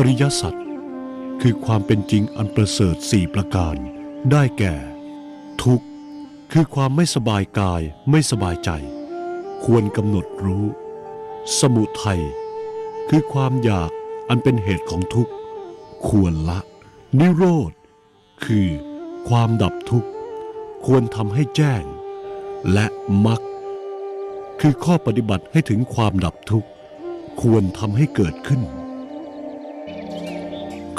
อริยสัจคือความเป็นจริงอันประเสริฐสี่ประการ ได้แก่ ทุกข์คือความไม่สบายกายไม่สบายใจ ควรกำหนดรู้ สมุทัยคือความอยากอันเป็นเหตุของทุกข์ ควรละ นิโรธ คือ ความดับทุกข์ ควรทำให้แจ้ง และมรรคคือข้อปฏิบัติให้ถึงความดับทุกข์ ควรทำให้เกิดขึ้น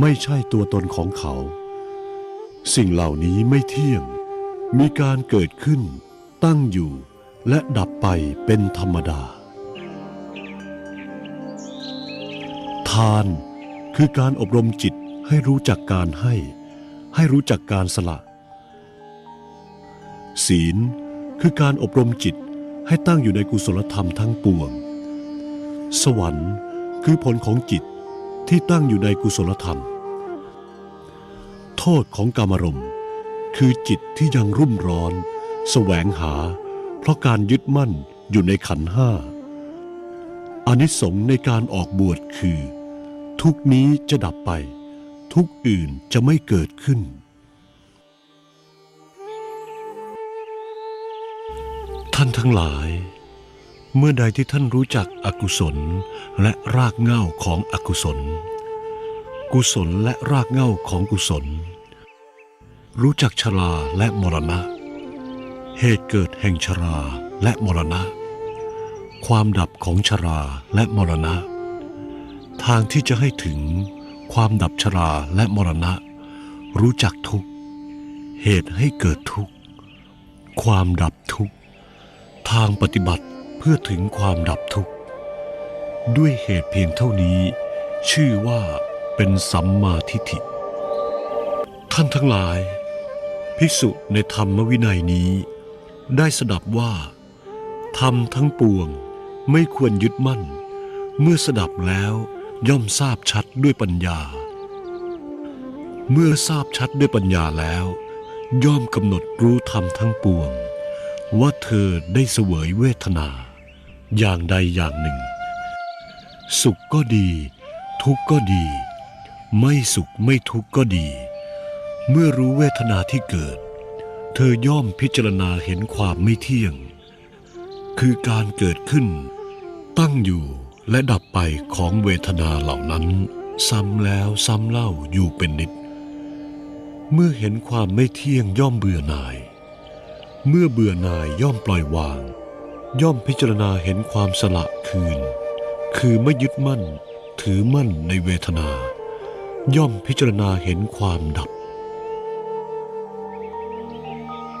ไม่ใช่ตัวตนของเขา สิ่งเหล่านี้ไม่เที่ยง มีการเกิดขึ้น ตั้งอยู่ และดับไปเป็นธรรมดา ทานคือการอบรมจิตให้รู้จักการให้ ให้รู้จักการสละ ศีลคือการอบรมจิตให้ตั้งอยู่ในกุศลธรรมทั้งปวง สวรรค์คือผลของจิต ที่ตั้งอยู่ในกุศลธรรม โทษของกามารมณ์ คือจิตที่ยังรุ่มร้อน แสวงหา เพราะการยึดมั่นอยู่ในขันห้าอานิสงส์ในการออกบวชคือ ทุกนี้จะดับไป ทุกอื่นจะไม่เกิดขึ้น ท่านทั้งหลาย เมื่อใดที่ท่านรู้จักอกุศลและรากเหง้าของอกุศล กุศลและรากเหง้าของกุศล รู้จักชราและมรณะ เหตุเกิดแห่งชราและมรณะ ความดับของชราและมรณะ ทางที่จะให้ถึงความดับชราและมรณะ รู้จักทุกเหตุให้เกิดทุกความดับทุกทางปฏิบัติ เพื่อถึงความดับทุกข์ ด้วยเหตุเพียงเท่านี้ ชื่อว่าเป็นสัมมาทิฏฐิ ท่านทั้งหลาย ภิกษุในธรรมวินัยนี้ ได้สดับว่า ธรรมทั้งปวงไม่ควรยึดมั่น เมื่อสดับแล้วย่อมทราบชัดด้วยปัญญา เมื่อทราบชัดด้วยปัญญาแล้ว ย่อมกำหนดรู้ธรรมทั้งปวง ว่าเธอได้เสวยเวทนา อย่างใดอย่างหนึ่ง สุขก็ดี ทุกข์ก็ดี ไม่สุขไม่ทุกข์ก็ดี เมื่อรู้เวทนาที่เกิด เธอย่อมพิจารณาเห็นความไม่เที่ยง คือการเกิดขึ้น ตั้งอยู่และดับไปของเวทนาเหล่านั้น ซ้ำแล้วซ้ำเล่าอยู่เป็นนิด เมื่อเห็นความไม่เที่ยงย่อมเบื่อหน่าย เมื่อเบื่อหน่ายย่อมปล่อยวาง ย่อมพิจารณาเห็นความสละคืน คือไม่ยึดมั่น ถือมั่นในเวทนา ย่อมพิจารณาเห็นความดับ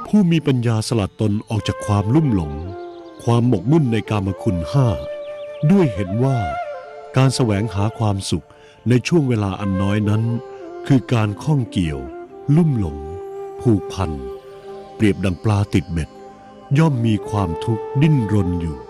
ผู้มีปัญญาสลัดตนออกจากความลุ่มหลง ความหมกมุ่นในกามคุณห้า ด้วยเห็นว่า การแสวงหาความสุขในช่วงเวลาอันน้อยนั้น คือการข้องเกี่ยว ลุ่มหลง ผูกพัน เปรียบดังปลาติดเบ็ด ย่อมมีความทุกข์ดิ้นรนอยู่